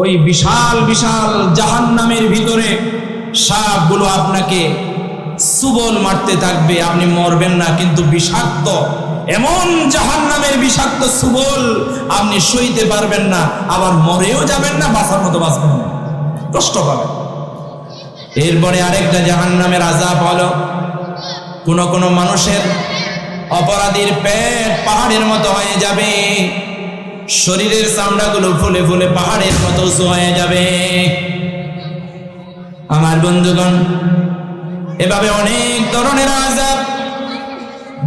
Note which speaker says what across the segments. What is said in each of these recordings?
Speaker 1: ওই বিশাল বিশাল জাহান্নামের ভিতরে সাপগুলো আপনাকে সুবল মারতে থাকবে, আপনি মরবেন না, কিন্তু বিষাক্ত, এমন জাহান্নামের বিষাক্ত সুবল আপনি সইতে পারবেন না, আবার মরেও যাবেন না, বাঁচার মতো বাঁচবেন না। কষ্ট পাবেন। এরপরে আরেকটা জাহান্নামের আজাব হলো, কোনো কোনো মানুষের অপরাধীর পেট পাহাড়ের মতো হয়ে যাবে। শরীরের চামড়াগুলো ফুলে ফুলে পাহাড়ের মতো উঁচু হয়ে যাবে। আমার বন্ধুগণ, এভাবে অনেক ধরনের আজাব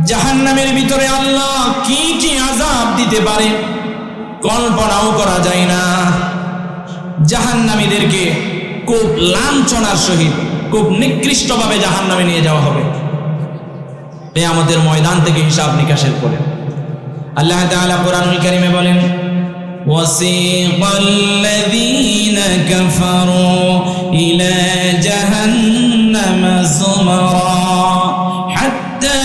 Speaker 1: জাহান্নামের ভিতরে আল্লাহ কি কি আজাব দিতে পারে কল্পনাও করা যায় না। জাহান্নামীদেরকে খুব লাঞ্ছনার সহিত, খুব নিকৃষ্টভাবে জাহান্নামে নিয়ে যাওয়া হবে। এ আমাদের ময়দান থেকে হিসাব নিকাশের পরে। আল্লাহ তাআলা কোরআনুল কারীমে বলেন وسيق الذين كفروا إلى جهنم زمرا حتى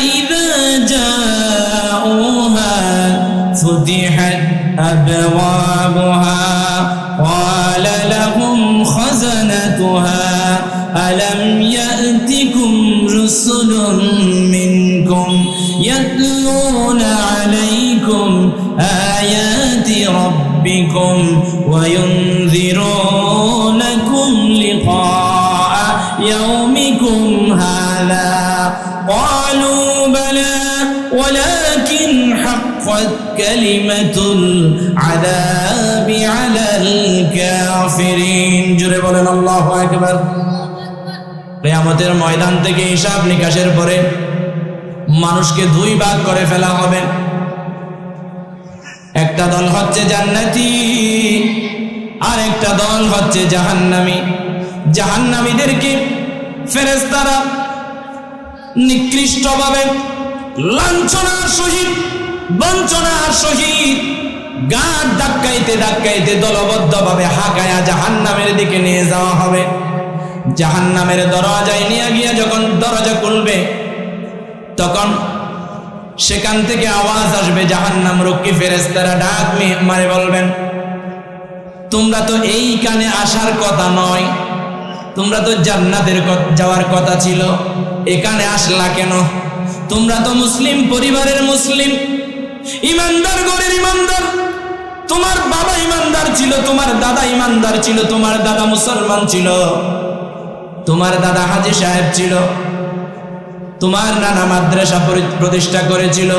Speaker 1: إذا جاءوها فتحت أبوابها قال لهم خزنتها ألم يأتكم رسل ربكم وينذرونكم لقاء يومكم هذا قالوا بلى ولكن حقت كلمة العذاب على الكافرين جرب لنا الله أكبر কেয়ামতের ময়দান থেকে হিসাব নিকাশের পরে মানুষকে দুই ভাগ করে ফেলা হবে একটা দল হচ্ছে জান্নাতি আর একটা দল হচ্ছে জাহান্নামি। জাহান্নামীদেরকে ফেরেস্তারা নিকৃষ্টভাবে লাঞ্ছনার সহিত, বঞ্চনার সহিত গাঁট ধাক্কাইতে ধাক্কাইতে দলবদ্ধভাবে হাঁকায়া জাহান্নামের দিকে নিয়ে যাওয়া হবে। জাহান্নামের দরজায় নিয়ে গিয়ে যখন দরজা খুলবে, তখন সেখান থেকে আওয়াজ আসবে, জাহান্নাম রক্ষী ফেরেস্তারা ডাক মে- মারে বলবেন, তোমরা তো এইখানে আসার কথা নয়, তোমরা তো জান্নাতের যাওয়ার কথা ছিল এখানে আসলা কেন? তোমরা তো মুসলিম, পরিবারের মুসলিম, ইমানদার গরের ইমানদার, তোমার বাবা ইমানদার ছিল, তোমার দাদা ইমানদার ছিল, তোমার দাদা মুসলমান ছিল, তোমার দাদা হাজি সাহেব ছিল তোমার নানা মাদ্রাসা পরি- প্রতিষ্ঠা করেছিল।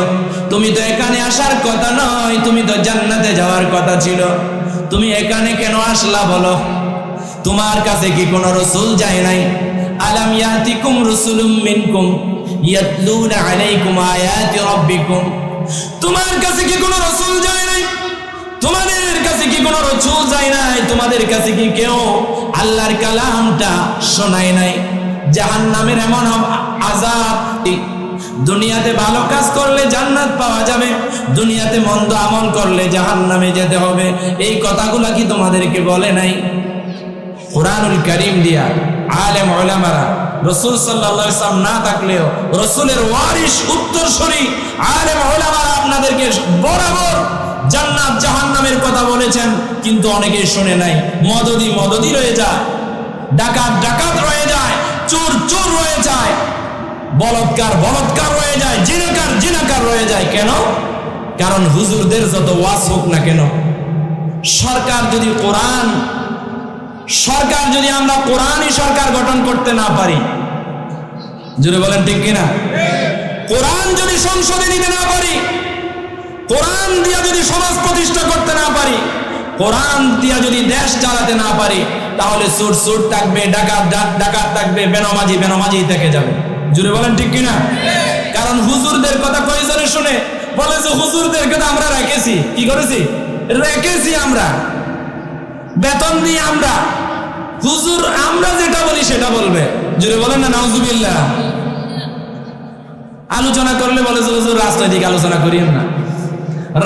Speaker 1: তুমি তো এখানে আসার কথা নয়, তুমি তো জান্নাতে যাওয়ার কথা ছিল। তুমি এখানে কেন আসলা বলো? তোমার কাছে কি কোনো রসুল যায় নাই? আলাম ইয়াতিকুম রসুলুম মিনকুম ইয়াতলুনা আলাইকুম আয়াতি রাব্বিকুম। তোমার কাছে কি কোনো রসুল যায় নাই? তোমাদের কাছে কি কোনো রসুল যায় নাই? তোমাদের কাছে কি কেউ আল্লাহর কালামটা শোনায় নাই? জাহান্নামের এমন আব- আযাব। দুনিয়াতে ভালো কাজ করলে জান্নাত পাওয়া যাবে, দুনিয়াতে মন্দ আমল করলে জাহান্নামে যেতে হবে। এই কথাগুলা কি তোমাদেরকে বলে নাই? কোরআনুল করিম দিয়া আলেম ওলামারা রসুল সাল্লাম না থাকলেও রসুলের ওয়ারিস উত্তরসূরি আলেম ওলামারা আপনাদেরকে বরাবর জান্নাত জাহান্নামের কথা বলেছেন, কিন্তু অনেকে শুনে নাই। মদদি মদদি রয়ে যায় ডাকাত ডাকাত রয়ে চোর চোর রয়ে যায়। বলৎকার বলৎকার রয়ে যায়, জিনাকার জিনাকার রয়ে যায়। কেন? কারণ হুজুরদের যত ওয়াজ হোক না কেন, সরকার যদি কোরআন, সরকার যদি আমরা কোরআনই সরকার গঠন করতে না পারি জুড়ে বলেন ঠিক কিনা? কোরআন যদি সংসদে নিতে না পারি, কোরআন দিয়ে যদি সমাজ প্রতিষ্ঠা করতে না পারি কোরআন দিয়া যদি দেশ চালাতে না পারি, তাহলে সুর সুর থাকবে, ডাকাত ডাকাত থাকবে, বেনমাজি বেনমাজি থেকে যাবে। জুড়ে বলেন ঠিক কিনা? কারণ হুজুরদের কথা কয়জনে শুনে? বলে যে হুজুরদের কথা আমরা রেখেছি। কি করেছি? রেখেছি আমরা। বেতন দিয়ে আমরা। হুজুর আমরা যেটা বলি সেটা বলবে। জুড়ে বলেন না, নাউজুবিল্লাহ। আলোচনা করলে বলে যে, হুজুর, রাজনৈতিক আলোচনা করিয়েন না।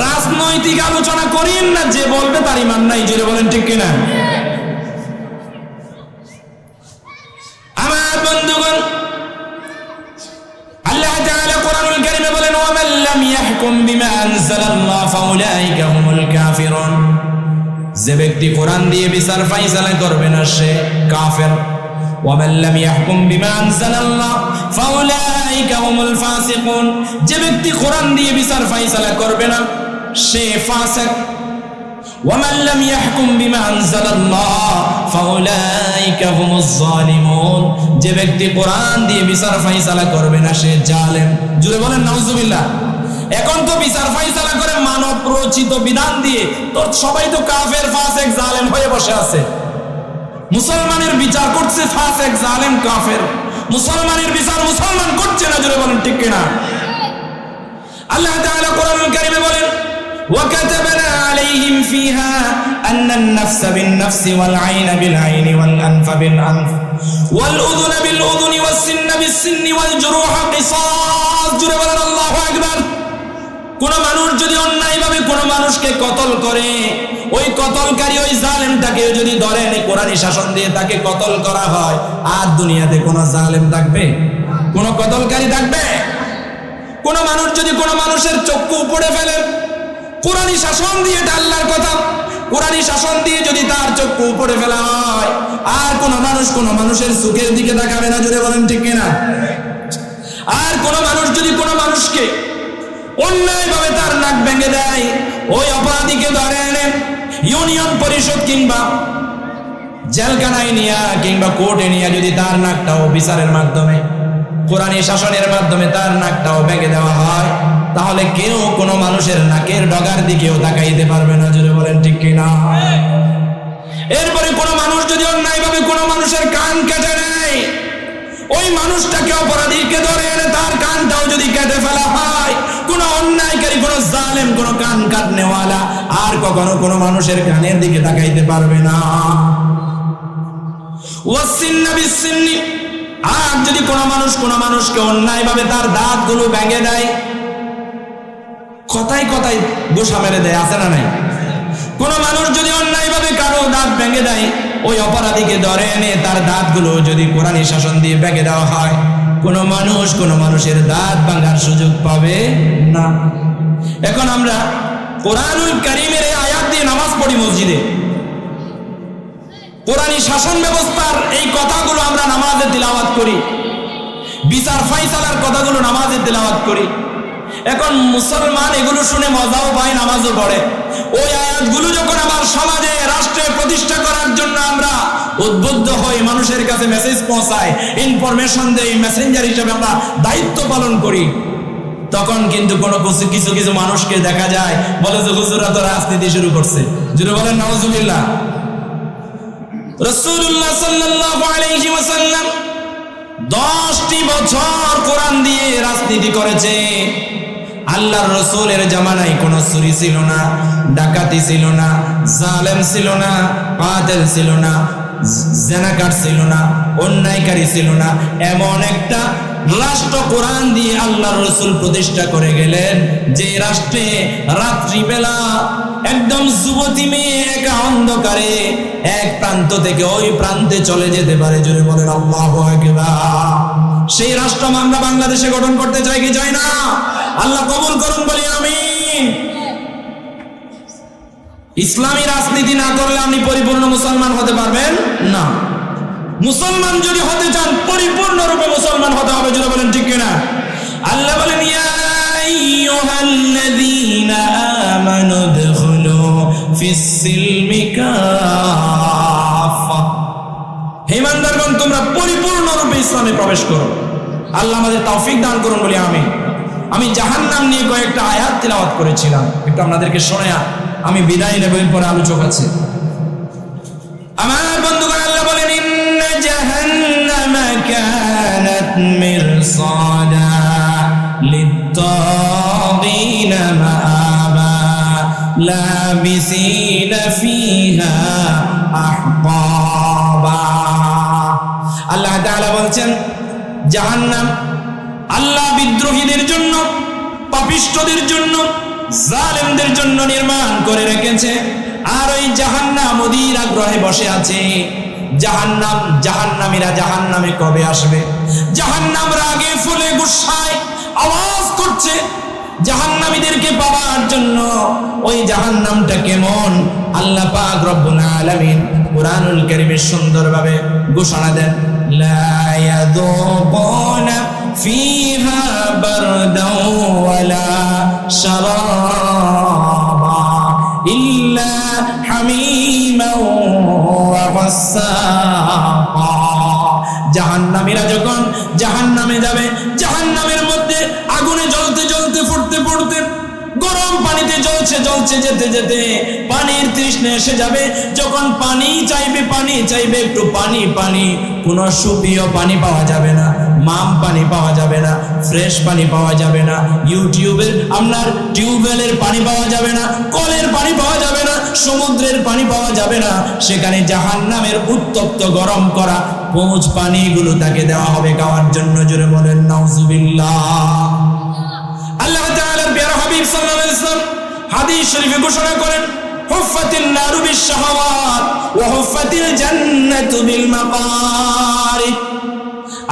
Speaker 1: রাজনৈতিক আলোচনা করেন না, যে বলবে তার ইমান নাই, জোরে বলেন ঠিক কিনা? আমার বন্ধুগণ, আল্লাহ তাআলা কোরআনুল কারীমে বলেন ওয়া মান লাম ইয়াহকুম বিমা ফাউলাইকা হুমুল কাফিরুন। যে ব্যক্তি কোরআন দিয়ে বিচার ফাইসালা করবে না, সে কাফের। যে ব্যক্তি কোরআন দিয়ে বিচার ফাইসালা করবে না সে ফাসিক ومن لم يحكم بما انزل الله فاولئك هم الظالمون যে ব্যক্তি কোরআন দিয়ে বিচার ফাইসালা করবে না সে জালেম জুড়ে বলেন নাউজুবিল্লাহ এখন তো বিচার ফাইসালা করে মানব রচিত বিধান দিয়ে তোর সবাই তো কাফের ফাসেক জালেম হয়ে বসে আছে মুসলমানের বিচার করছে ফাসেক জালেম কাফের মুসলমানের বিচার মুসলমান করছে না জুড়ে বলেন ঠিক কিনা আল্লাহ তাআলা কোরআনুল কারীমে বলেন وكتبنا عليهم فيها أن النفس بالنفس والعين بالعين والأنف بالأنف والأذن بالأذن والسن بالسن والجروح قصاص جرى বলেন আল্লাহু আকবার কোন মানুষ যদি অন্যায়ভাবে কোন মানুষকে কতল করে ওই কতলকারী ওই জালেমটাকে যদি ধরেন এই কোরআনী শাসন দিয়ে তাকে কতল করা হয় আর দুনিয়াতে কোন জালেম থাকবে কোন কতলকারী থাকবে কোন মানুষ যদি কোন মানুষের চক্ষু উপড়ে ফেলে কোরআনী শাসন দিয়ে এটা আল্লাহর কথা। কোরআনী শাসন দিয়ে যদি তার চক্ষু উপরে ফেলা হয়, আর কোন মানুষ কোন মানুষের সুখের দিকে তাকাবে না জুড়ে বলেন ঠিক কিনা? আর কোন মানুষ যদি কোন মানুষকে অন্যায়ভাবে তার নাক ভেঙে দেয়, ওই অপরাধীকে ধরে এনে ইউনিয়ন পরিষদ কিংবা জেলখানায় নিয়া, কিংবা কোর্টে নিয়া যদি তার নাকটাও বিচারের মাধ্যমে কোরআনী শাসনের মাধ্যমে তার নাকটাও ভেঙে দেওয়া হয় তাহলে কেউ কোনো মানুষের নাকের ডগার দিকেও তাকাইতে পারবে না যদি বলেন ঠিক কিনা? এরপরে কোনো মানুষ যদি অন্যায়ভাবে কোনো মানুষের কান কেটে নেয়, ওই মানুষটাকে অপরাধীকে ধরে এনে তার কানটাও যদি কেটে ফেলা হয়, কোনো অন্যায়কারী, কোনো জালেম, কোনো কান কাটনেওয়ালা আর কখনো কোনো মানুষের কানের দিকে তাকাইতে পারবে না। আর যদি কোনো মানুষ কোনো মানুষকে অন্যায়ভাবে তার দাঁতগুলো ভেঙে দেয় কথাই কথাই গোসা মেরে দেয়, আছে না নাই? কোন মানুষ যদি অন্যায়ভাবে কারও দাঁত ভেঙে দেয়, ওই অপরাধীকে ধরে এনে তার দাঁতগুলো যদি কোরআনী শাসন দিয়ে ভেঙে দেওয়া হয়, কোন মানুষ কোন মানুষের দাঁত ভাঙার সুযোগ পাবে না। এখন আমরা কোরআনুল কারিমের এই আয়াত দিয়ে নামাজ পড়ি মসজিদে। কোরআনী শাসন ব্যবস্থার এই কথাগুলো আমরা নামাজে তিলাওয়াত করি। বিচার ফাইসালার কথাগুলো নামাজে তিলাওয়াত করি। এখন মুসলমান এগুলো শুনে মজাও পায়, নামাজও পড়ে। ওই আয়াতগুলো যখন আমার সমাজে, রাষ্ট্রে প্রতিষ্ঠা করার জন্য আমরা উদ্বুদ্ধ হই, মানুষের কাছে মেসেজ পৌঁছায় ইনফরমেশন দেই মেসেঞ্জার হিসেবে আমরা দায়িত্ব পালন করি, তখন কিন্তু কোনো কিছু কিছু কিছু মানুষকে দেখা যায়, বলে যে হুজুরা তো রাজনীতি শুরু করছে। জুড়ে বলেন নওয়াজুবিল্লাহ রসুল্লাহ সাল্লাল্লাহু আলাইহি ওয়াসাল্লাম দশটি বছর কোরআন দিয়ে রাজনীতি করেছে। আল্লাহর রসুলের জামানায় কোনো চুরি ছিল না, ডাকাতি ছিল না, জালেম ছিল না পাতেল ছিল না, জেনাকার ছিল না, অন্যায়কারী ছিল না। এমন একটা রাষ্ট্র কোরআন দিয়ে আল্লাহর রসুল প্রতিষ্ঠা করে গেলেন, যে রাষ্ট্রে রাত্রিবেলা একদম যুবতী মেয়ে একা অন্ধকারে এক প্রান্ত থেকে ওই প্রান্তে চলে যেতে পারে। জোরে বলেন, আল্লাহ সেই রাষ্ট্র আমরা বাংলাদেশে গঠন করতে চাই কি চাই না? আল্লাহ কবুল করুন বলি আমি ইসলামী রাজনীতি না করলে আপনি পরিপূর্ণ মুসলমান হতে পারবেন না। মুসলমান যদি হতে চান, পরিপূর্ণরূপে মুসলমান হতে হবে যদি বলেন, ঠিক কিনা? আল্লাহ বলেন, ইয়া আইয়ুহাল্লাযীনা আমানু দুখুলু ফিস-সিলমি কাফা হে তোমরা পরিপূর্ণরূপে ইসলামে প্রবেশ করো। আল্লাহ আমাদের তৌফিক দান করুন বলি আমি আমি জাহান্নাম নিয়ে কয়েকটা আয়াত তিলাওয়াত করেছিলাম। একটু আপনাদেরকে শোনা আমি বিদায় নেব, এরপরে আলোচক আছে। আমার বন্ধুগণ, আল্লাহ বলেন, ইন্না জাহান্নামা কানাত মিরসাদা লিত্তাগিনা মাআবা লাবিসিনা ফিহা আহকাবা আল্লাহ তাআলা বলছেন, জাহান্নাম আল্লাহ বিদ্রোহীদের জন্য পাপিষ্ঠদের জন্য, জালেমদের জন্য নির্মাণ করে রেখেছে। আর ওই জাহান্নাম অধীর আগ্রহে বসে আছে। জাহান্নাম, জাহান্নামীরা জাহান্নামে কবে আসবে? জাহান্নাম রাগে ফুলে গুসায় আওয়াজ করছে। জাহান্নামীদেরকে পাওয়ার জন্য ওই জাহান্নামটা কেমন? আল্লাহ পাক রব্বুল আলামিন কুরআনুল কারীমে সুন্দরভাবে ঘোষণা দেন। লা يذوقون فيها بردا ولا شرابا ইল্লা حميما وغساقا. জাহান্নামীরা যখন জাহান্নামে যাবে জাহান্নামের মধ্যে আগুনে জ্বলছে জ্বলছে যেতে যেতে পানির তৃষ্ণা এসে যাবে। যখন পানি চাইবে পানি চাইবে, একটু পানি পানি। কোনো সুপীয় পানি পাওয়া যাবে না, মাম পানি পাওয়া যাবে না, ফ্রেশ পানি পাওয়া যাবে না ইউটিউবের আপনার টিউবওয়েলের পানি পাওয়া যাবে না, কলের পানি পাওয়া যাবে না, সমুদ্রের পানি পাওয়া যাবে না। সেখানে জাহান্নামের উত্তপ্ত গরম করা পৌঁছ পানিগুলো তাকে দেওয়া হবে খাওয়ার জন্য, জোরে বলেন, নাউজুবিল্লাহ। আল্লাহ তাআলার প্রিয় হাবিব সাল্লাল্লাহু আলাইহি ওয়াসাল্লাম হাদিস শরীফে ঘোষণা করেন হুফাতিন নারু বিশ-শাহাওয়াত ওয়া হুফাতিল জান্নাতু বিল মাকারি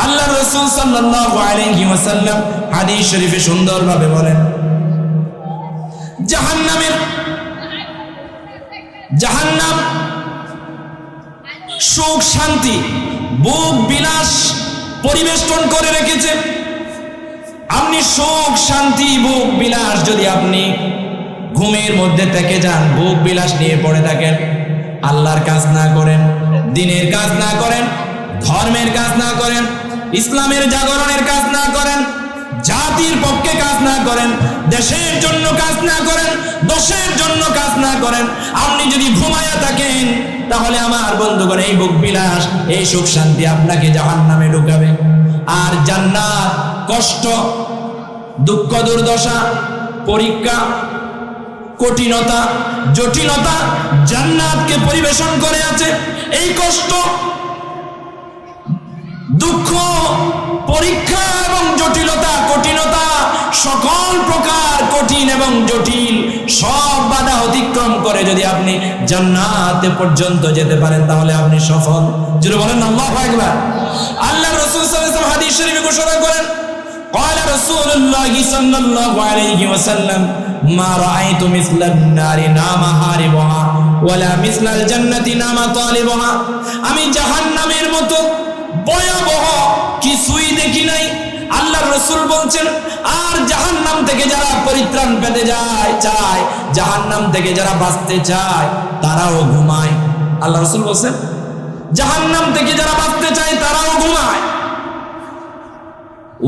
Speaker 1: আল্লাহ রাসূল সাল্লাল্লাহু আলাইহি ওয়াসাল্লাম হাদিস শরীফে সুন্দরভাবে বলেন, জাহান্নামের, জাহান্নাম, সুখ, শান্তি, বুক, বিলাস পরিবেষ্টন করে রেখেছে। আপনি সুখ, শান্তি, বুক, বিলাস যদি আপনি ঘুমের মধ্যে থেকে যান, বুক বিলাস নিয়ে পড়ে থাকেন। আল্লাহর কাজ না করেন, দিনের কাজ না করেন, ধর্মের কাজ না করেন, ইসলামের জাগরণের কাজ না করেন, জাতির পক্ষে কাজ না করেন, দেশের জন্য কাজ না করেন, দোষের জন্য কাজ না করেন। আপনি যদি ঘুমায়া থাকেন, তাহলে আমার বন্ধুগণ, এই বুক বিলাস, এই সুখ শান্তি আপনাকে জাহান নামে ঢুকাবে। আর জান্নাত, কষ্ট, দুঃখ দুর্দশা, পরীক্ষা কঠিনতা, জটিলতা জান্নাতকে পরিবেশন করে আছে। এই কষ্ট, দুঃখ, পরীক্ষা এবং জটিলতা, কঠিনতা সকল প্রকার কঠিন এবং জটিল, সব বাধা অতিক্রম করে যদি আপনি জান্নাতে পর্যন্ত যেতে পারেন, তাহলে আপনি সফল। যদি বলেন আল্লাহু আকবার। আল্লাহ রসুল হাদিস শরীফে ঘোষণা করেন قال رسول الله صلى الله عليه وسلم ما رأيت مثل النار نام حاربها ولا مثل الجنة نام طالبها আমি জাহান্নামের মতো ভয়াবহ কিছুই দেখি নাই আল্লাহ রসুল বলছেন আর জাহান্নাম থেকে যারা পরিত্রাণ পেতে যায় চায় জাহান্নাম থেকে যারা বাঁচতে চায় তারাও ঘুমায় আল্লাহ রসুল বলছেন জাহান্নাম থেকে যারা বাঁচতে চায় তারাও ঘুমায়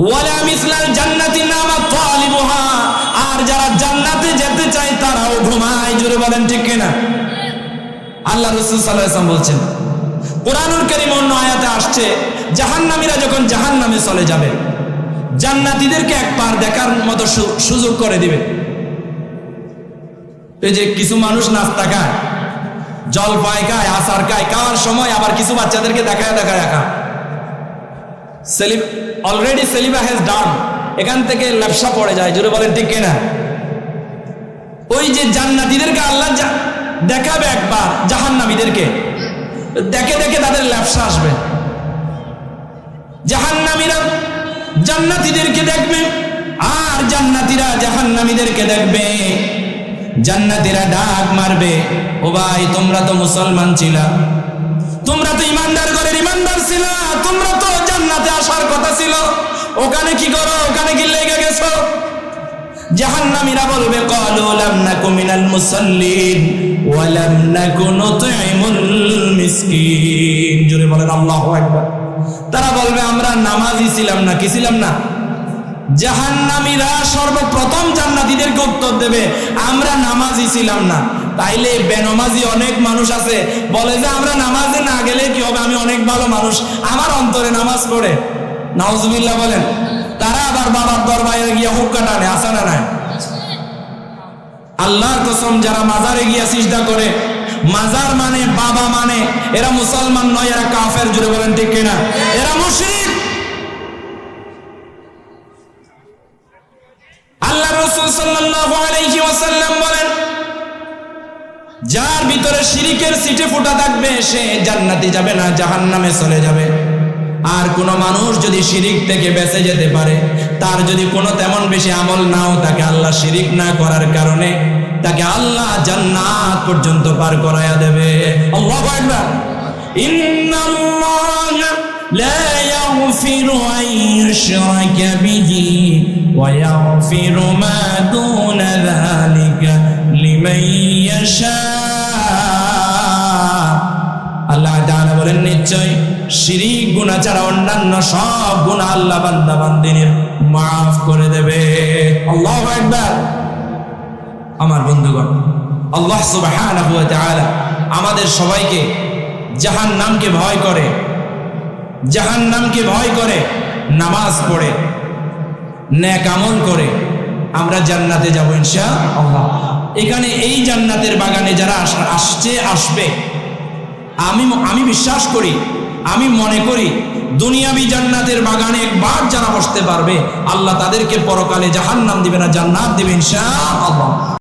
Speaker 1: ওয়ালা মিসলাল জান্নাতি নামা তালিবুহা। আর যারা জান্নাতে যেতে চায়, তারাও ঘুমায়। জোরে বলেন, ঠিক কিনা? আল্লাহ রাসূল বলছেন, কোরআনুল কারীম অন্য আয়াতে আসছে, জাহান্নামীরা যখন জাহান্নামে চলে যাবে, জান্নাতীদেরকে একবার দেখার মতো সুযোগ করে দিবে। এই যে কিছু মানুষ নাস্তা খায় জল পায় খায়, আচার খায়, খাওয়ার সময় আবার কিছু বাচ্চাদেরকে দেখায় দেখায় রাখা সেলিব অলরেডি সেলিবা হ্যাজ ডান এখান থেকে ল্যাপসা পড়ে যায় জুড়ে বলেন, ঠিক কিনা? ওই যে জান্নাতীদেরকে আল্লাহ দেখাবে একবার, জাহান্নামীদেরকে, দেখে দেখে তাদের ল্যাপসা আসবে। জাহান্নামীরা জান্নাতীদেরকে দেখবে, আর জান্নাতীরা জাহান্নামীদেরকে দেখবে। জান্নাতীরা ডাক মারবে, ও ভাই, তোমরা তো মুসলমান ছিলা। তোমরা তো ইমানদার ঘরের ইমানদার ছিল তোমরা তো জান্নাতে আসার কথা ছিল। ওখানে কি করো? ওখানে কি লেগে গেছো? জাহান্নামীরা বলবে ক্বালু লাম নাকু মিনাল মুসাল্লিন ওয়া লাম নাকু নুতঈমুল মিসকিন। জোরে বলেন, আল্লাহু আকবার। তারা বলবে, আমরা নামাজি ছিলাম না, কি ছিলাম না? জাহান্নামীরা সর্বপ্রথম জান্নাতীদেরকে উত্তর দেবে, আমরা নামাজি ছিলাম না। তাইলে বেনমাজি অনেক মানুষ আছে। বলে যে, আমরা নামাজে না গেলে কি হবে? আমি অনেক ভালো মানুষ। আমার অন্তরে নামাজ পড়ে। নাউজুবিল্লাহ বলেন, তারা আবার বাবার দরবারে গিয়ে হুক্কা টানে আসে না নাই? আল্লাহর কসম, যারা মাজারে গিয়া সিজদা করে, মাজার মানে বাবা মানে এরা মুসলমান নয়, এরা কাফের জুড়ে বলেন ঠিক কিনা? এরা মুশরিক। যার ভিতরে শিরিকের সিটে ফুটা থাকবে সে জান্নাতে যাবে না জাহান্নামে চলে যাবে আর কোন মানুষ যদি শিরিক থেকে বেঁচে যেতে পারে তার যদি কোনো তেমন বেশি আমল নাও তাকে আল্লাহ শিরিক না করার কারণে তাকে আল্লাহ জান্নাত পর্যন্ত পার করায়া দেবে আল্লাহু আকবার ইন্নাল্লাহ لا يغفر أن يشرك به ويغفر ما دون ذلك لمن يشاء আল্লাহ তাআলা বলেন নিশ্চয় শিরিক গুনাহ ছাড়া অন্যান্য সব গুনাহ আল্লাহ বান্দা বান্দিনের মাফ করে দেবে আল্লাহু আকবার আমার বন্ধুগণ আল্লাহ সুবহানাহু ওয়া তাআলা আমাদের সবাইকে জাহান্নামকে ভয় করে জাহান্নামকে ভয় করে নামাজ পড়ে ন্যাক আমল করে আমরা জান্নাতে যাব ইনশাআল্লাহ এখানে এই জান্নাতের বাগানে যারা আসছে, আসবে, আমি আমি বিশ্বাস করি, আমি মনে করি দুনিয়াবি জান্নাতের বাগানে একবার যারা বসতে পারবে, আল্লাহ তাদেরকে পরকালে জাহান্নাম দিবে না, জান্নাত দিবে ইনশাআল্লাহ।